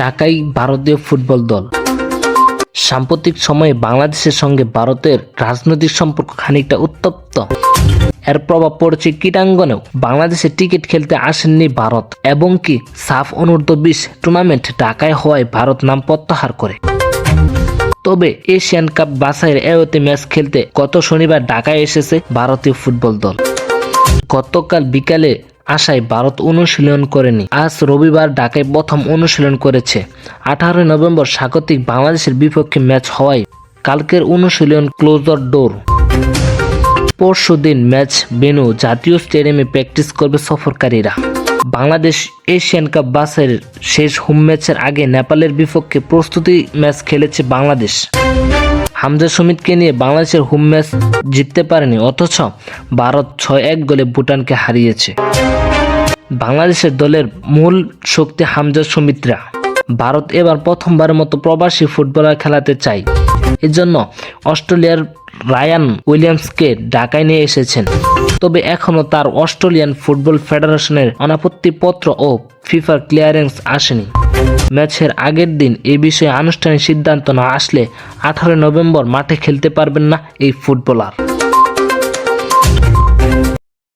ঢাকাই ভারতীয় ফুটবল দল। সাম্প্রতিক সময়ে বাংলাদেশের সঙ্গে ভারতের রাজনৈতিক সম্পর্ক খানিকটা উত্তপ্ত। এর প্রভাব পড়েছে ক্রীড়াঙ্গনেও। বাংলাদেশে টিকিট খেলতে আসেননি ভারত, এবং কি সাফ অনূর্ধ্ব বিশ টুর্নামেন্ট ঢাকায় হওয়ায় ভারত নাম প্রত্যাহার করে। তবে এশিয়ান কাপ বাছাইয়ের এওতে ম্যাচ খেলতে গত শনিবার ঢাকায় এসেছে ভারতীয় ফুটবল দল। গতকাল বিকালে আশায় ভারত অনুশীলন করেনি। আজ রবিবার ঢাকায় প্রথম অনুশীলন করেছে। আঠারোই নভেম্বর স্বাগতিক বাংলাদেশের বিপক্ষে ম্যাচ হওয়ায় কালকের অনুশীলন ক্লোজার ডোর। পরশু দিন ম্যাচ বেনু জাতীয় স্টেডিয়ামে প্র্যাকটিস করবে সফরকারীরা। বাংলাদেশ এশিয়ান কাপ বাসের শেষ হোম ম্যাচের আগে নেপালের বিপক্ষে প্রস্তুতি ম্যাচ খেলেছে বাংলাদেশ। হামজা সুমিতকে নিয়ে বাংলাদেশের হোম ম্যাচ জিততে পারেনি, অথচ ভারত ছয় এক গোলে ভুটানকে হারিয়েছে। বাংলাদেশের দলের মূল শক্তি হামজা সুমিত্রা। ভারত এবার প্রথমবারের মতো প্রবাসী ফুটবলার খেলাতে চাই। এজন্য অস্ট্রেলিয়ার রায়ান উইলিয়ামসকে ঢাকায় নিয়ে এসেছেন। তবে এখনও তার অস্ট্রেলিয়ান ফুটবল ফেডারেশনের অনাপত্তিপত্র ও ফিফার ক্লিয়ারেন্স আসেনি। ম্যাচের আগের দিন এ বিষয়ে আনুষ্ঠানিক সিদ্ধান্ত না আসলে আঠারোই নভেম্বর মাঠে খেলতে পারবেন না এই ফুটবলার।